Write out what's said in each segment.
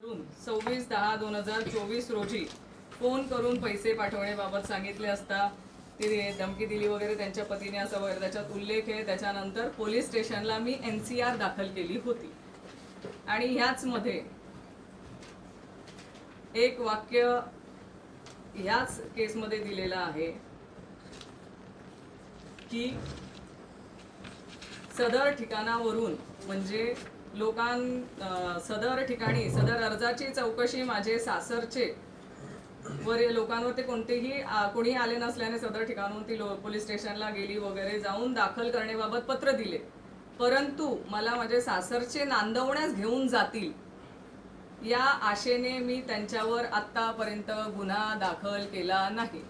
सव्वीस दहा दोन हजार चोवीस रोजी फोन करून पैसे पाठवण्याबाबत सांगितले असता तिने धमकी दिली वगैरे त्यांच्या पतीने असं वगैरे त्याच्यात उल्लेख आहे. त्याच्यानंतर पोलीस स्टेशनला मी एन सी आर दाखल केली होती. आणि ह्याचमध्ये एक वाक्य ह्याच केसमध्ये दिलेलं आहे की सदर ठिकाणावरून म्हणजे लोकां सदर ठिकाणी सदर अर्जाची चौकशी माझे सासरचे वर लोकांवरती कोणतेही कोणी आले नसल्याने सदर ठिकाणून ती लो- पोलीस स्टेशनला गेली वगैरे जाऊन दाखल करण्याबाबत पत्र दिले. परंतु मला माझे सासरचे नांदवण्यास घेऊन जातील या आशेने मी त्यांच्यावर आत्तापर्यंत गुन्हा दाखल केला नाही.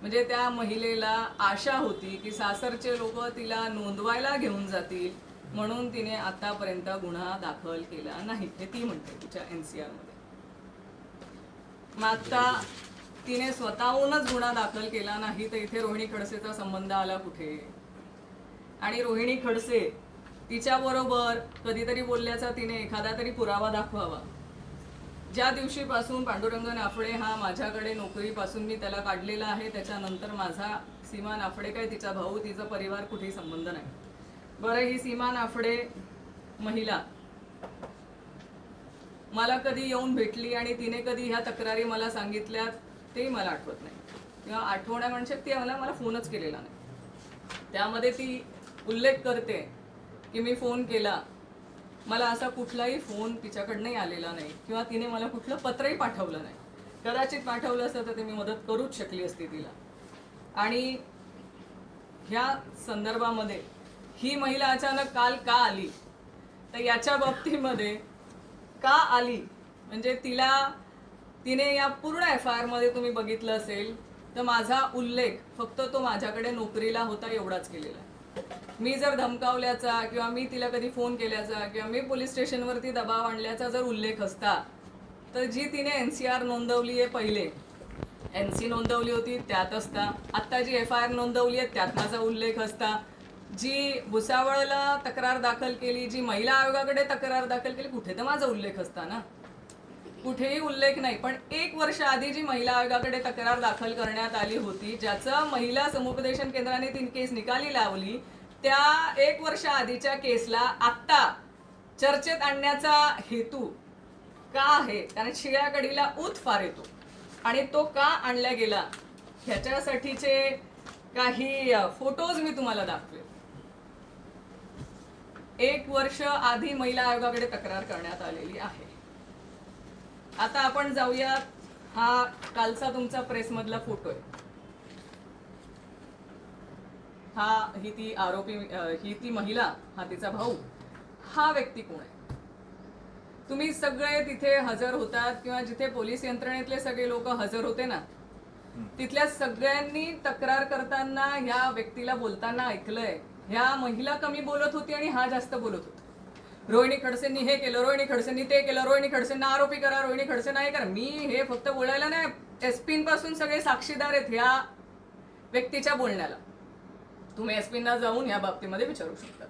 म्हणजे त्या महिलेला आशा होती की सासरचे लोक तिला नोंदवायला घेऊन जातील म्हणून तिने आतापर्यंत गुन्हा दाखल केला नाही हे ती म्हणते तिच्या एन सी मध्ये मग आता तिने स्वतःहूनच गुन्हा दाखल केला नाही तर इथे रोहिणी खडसेचा संबंध आला कुठे? आणि रोहिणी खडसे तिच्याबरोबर कधीतरी बोलल्याचा तिने एखादा तरी पुरावा दाखवावा. ज्या दिवशीपासून पांडुरंग नाफडे हा माझ्याकडे नोकरीपासून मी त्याला काढलेला आहे त्याच्यानंतर माझा सीमा नाफडे काय तिचा भाऊ तिचा परिवार कुठेही संबंध नाही. बरं ही सीमा नाफडे महिला. मला कधी येऊन भेटली आणि तिने कधी ह्या तक्रारी मला सांगितल्या तेही मला आठवत नाही. किंवा आठवण्या म्हणजे ती मला मला फोनच केलेला नाही. त्यामध्ये ती उल्लेख करते की मी फोन केला. मला असा कुठलाही फोन तिच्याकडनंही आलेला नाही किंवा तिने मला कुठलं पत्रही पाठवलं नाही. कदाचित पाठवलं असतं तर ते मी मदत करूच शकली असती तिला. आणि ह्या संदर्भामध्ये ही महिला अचानक काल का आली? तर याच्या बाबतीमध्ये का आली? म्हणजे तिला तिने या पूर्ण एफ आय आरमध्ये तुम्ही बघितलं असेल तर माझा उल्लेख फक्त तो माझ्याकडे नोकरीला होता एवढाच केलेला मी जर धमकावल्याचा किंवा मी तिला कधी फोन केल्याचा किंवा मी पोलीस स्टेशनवरती दबाव आणल्याचा जर उल्लेख असता तर जी तिने एन सी आर नोंदवली आहे पहिले एन सी नोंदवली होती त्यात असता. आत्ता जी एफ आय आर नोंदवली आहे त्यात माझा उल्लेख असता. जी भुसावळला तक्रार दाखल केली जी महिला आयोगाकडे तक्रार दाखल केली कुठे तर माझा उल्लेख असता ना? कुठेही उल्लेख नाही. पण एक वर्ष आधी जी महिला आयोगाकडे तक्रार दाखल करण्यात आली होती ज्याचं महिला समुपदेशन केंद्राने तीन केस निकाली लावली त्या एक वर्ष आधीच्या केसला आत्ता चर्चेत आणण्याचा हेतू का आहे? कारण शिळ्या कढीला ऊत फार येतो. आणि तो का आणला गेला? ह्याच्यासाठीचे काही फोटोज मी तुम्हाला दाखवेल एक वर्ष आधी महिला आयोगाकडे तक्रार करण्यात आलेली आहे. आता आपण जाऊयात हा कालचा तुमचा प्रेसमधला फोटो आहे. हा ही ती आरोपी ही ती महिला हा तिचा भाऊ हा व्यक्ती कोण आहे? तुम्ही सगळे तिथे हजर होतात किंवा जिथे पोलीस यंत्रणेतले सगळे लोक हजर होते ना तिथल्या सगळ्यांनी तक्रार करताना ह्या व्यक्तीला बोलताना ऐकलंय ह्या महिला कमी बोलत होती आणि हा जास्त बोलत होता. रोहिणी खडसेंनी हे केलं रोहिणी खडसेंनी ते केलं रोहिणी खडसेंना आरोपी करा रोहिणी खडसे नाही करा. मी हे फक्त बोलायला नाही एसपीन पासून सगळे साक्षीदार आहेत ह्या व्यक्तीच्या बोलण्याला. तुम्ही एसपींना जाऊन या बाबतीमध्ये विचारू शकतात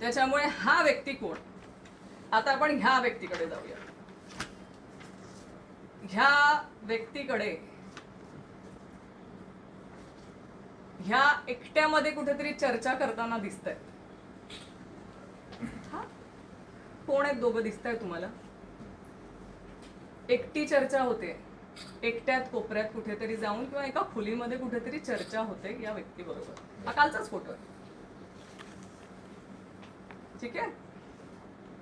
त्याच्यामुळे हा व्यक्ती कोण? आता आपण ह्या व्यक्तीकडे जाऊया. ह्या व्यक्तीकडे ह्या एकट्यामध्ये कुठेतरी चर्चा करताना दिसत कोण आहेत दोघं दिसत आहे तुम्हाला? एकटी चर्चा होते. एकट्यात कोपऱ्यात कुठेतरी जाऊन किंवा एका खोलीमध्ये कुठेतरी चर्चा होते या व्यक्तीबरोबर. हा कालचाच फोटो आहे. ठीक आहे?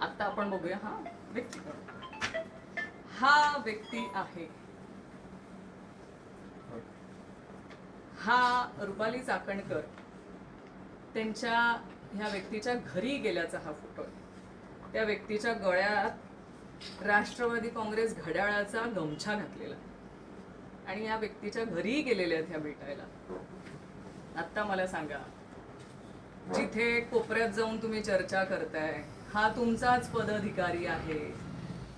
आता आपण बघूया हा व्यक्ती हा व्यक्ती आहे. हा रुपाली चाकणकर त्यांच्या ह्या व्यक्तीच्या घरी गेल्याचा हा फोटो आहे. त्या व्यक्तीच्या गळ्यात राष्ट्रवादी काँग्रेस घड्याळाचा गमछा घातलेला आहे. आणि या व्यक्तीच्या घरी गेलेल्या आहेत ह्या भेटायला. आत्ता मला सांगा जिथे कोपऱ्यात जाऊन तुम्ही चर्चा करताय हा तुमचाच पदाधिकारी आहे.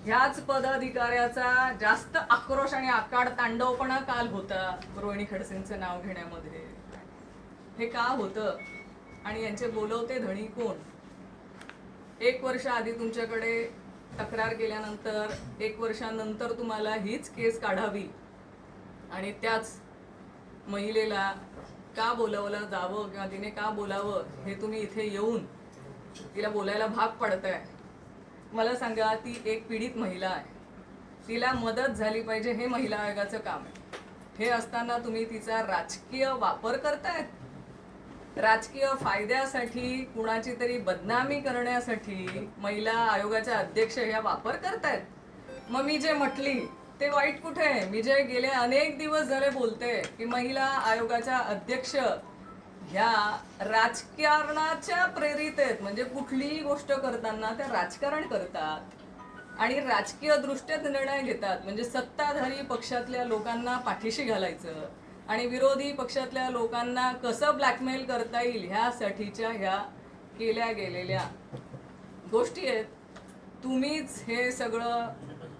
ह्याच पदाधिकाऱ्याचा जास्त आक्रोश आणि आकाड तांडवपणा काल होता रोहिणी खडसेंचं नाव घेण्यामध्ये. हे का होतं? आणि यांचे बोलवते धणी कोण? एक वर्ष आधी तुमच्याकडे तक्रार केल्यानंतर एक वर्षानंतर तुम्हाला हीच केस काढावी. आणि त्याच महिलेला का बोलवलं जावं किंवा तिने का बोलावं हे तुम्ही इथे येऊन तिला बोलायला भाग पडताय? मला सांगा ती एक पीडित महिला आहे. तिला मदत झाली पाहिजे हे महिला आयोगाचं काम आहे. हे असताना तुम्ही तिचा राजकीय वापर करतायत राजकीय फायद्यासाठी कुणाची तरी बदनामी करण्यासाठी महिला आयोगाच्या अध्यक्ष ह्या वापर करतायत. मग मी जे म्हटली ते वाईट कुठे आहे? मी जे गेले अनेक दिवस झाले बोलते की महिला आयोगाच्या अध्यक्ष ह्या राजकारणाच्या प्रेरित आहेत. म्हणजे कुठलीही गोष्ट करताना त्या राजकारण करतात. आणि राजकीय दृष्ट्यात निर्णय घेतात. म्हणजे सत्ताधारी पक्षातल्या लोकांना पाठीशी घालायचं. आणि विरोधी पक्षातल्या लोकांना कसं ब्लॅकमेल करता येईल ह्यासाठीच्या ह्या केल्या गेलेल्या गोष्टी आहेत. तुम्हीच हे सगळं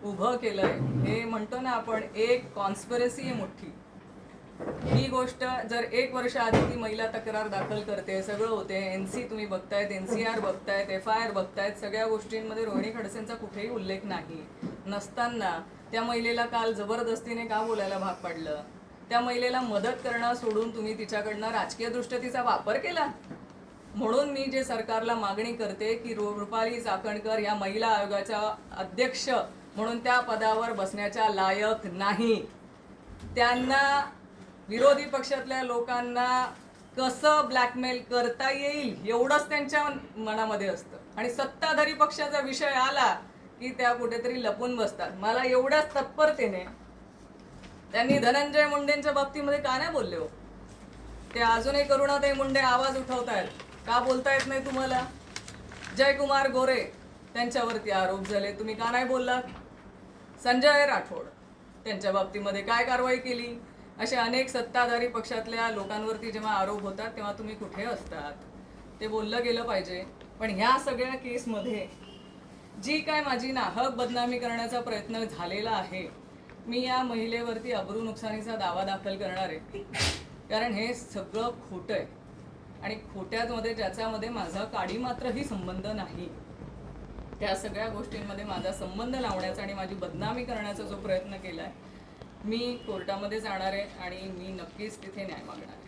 उभं केलंय. हे म्हणतो ना आपण एक कॉन्स्पिरसी आहे मोठी. ही गोष्ट जर एक वर्ष आधी ती महिला तक्रार दाखल करते सगळं होते एन सी तुम्ही बघतायत एन सी आर बघतायत एफ आय आर बघतायत सगळ्या गोष्टींमध्ये रोहिणी खडसेंचा कुठेही उल्लेख नाही. नसताना त्या महिलेला काल जबरदस्तीने का बोलायला भाग पडलं? त्या महिलेला मदत करणं सोडून तुम्ही तिच्याकडनं राजकीयदृष्ट्या तिचा वापर केला? म्हणून मी जे सरकारला मागणी करते की रु- रुपाली चाकणकर या महिला आयोगाच्या अध्यक्ष म्हणून त्या पदावर बसण्याच्या लायक नाही. त्यांना विरोधी पक्षातल्या लोकांना कसं ब्लॅकमेल करता येईल एवढंच त्यांच्या मनामध्ये असतं. आणि सत्ताधारी पक्षाचा विषय आला की त्या कुठेतरी लपून बसतात. मला एवढ्याच तत्परतेने त्यांनी धनंजय मुंडेंच्या बाबतीमध्ये का नाही बोलले हो? ते अजूनही करुणाताई मुंडे आवाज उठवतायत. का बोलता येत नाही तुम्हाला? जयकुमार गोरे त्यांच्यावरती आरोप झाले. तुम्ही का नाही बोललात? संजय राठोड त्यांच्या बाबतीमध्ये काय कारवाई केली? असे अनेक सत्ताधारी पक्षातल्या लोकांवरती जेव्हा आरोप होतात तेव्हा तुम्ही कुठे असतात? ते बोललं गेलं पाहिजे. पण ह्या सगळ्या केसमध्ये जी काय माझी नाहक बदनामी करण्याचा प्रयत्न झालेला आहे मी या महिलेवरती अब्रू नुकसानीचा दावा दाखल करणार आहे. कारण हे सगळं खोटं आहे. आणि खोट्यामध्ये ज्याच्यामध्ये माझा काडी मात्रही संबंध नाही. त्या सगळ्या गोष्टींमध्ये माझा संबंध लावण्याचा आणि माझी बदनामी करण्याचा जो प्रयत्न केला आहे मी कोर्टामध्ये जाणार आहे आणि मी नक्कीच तिथे न्याय मागणार आहे.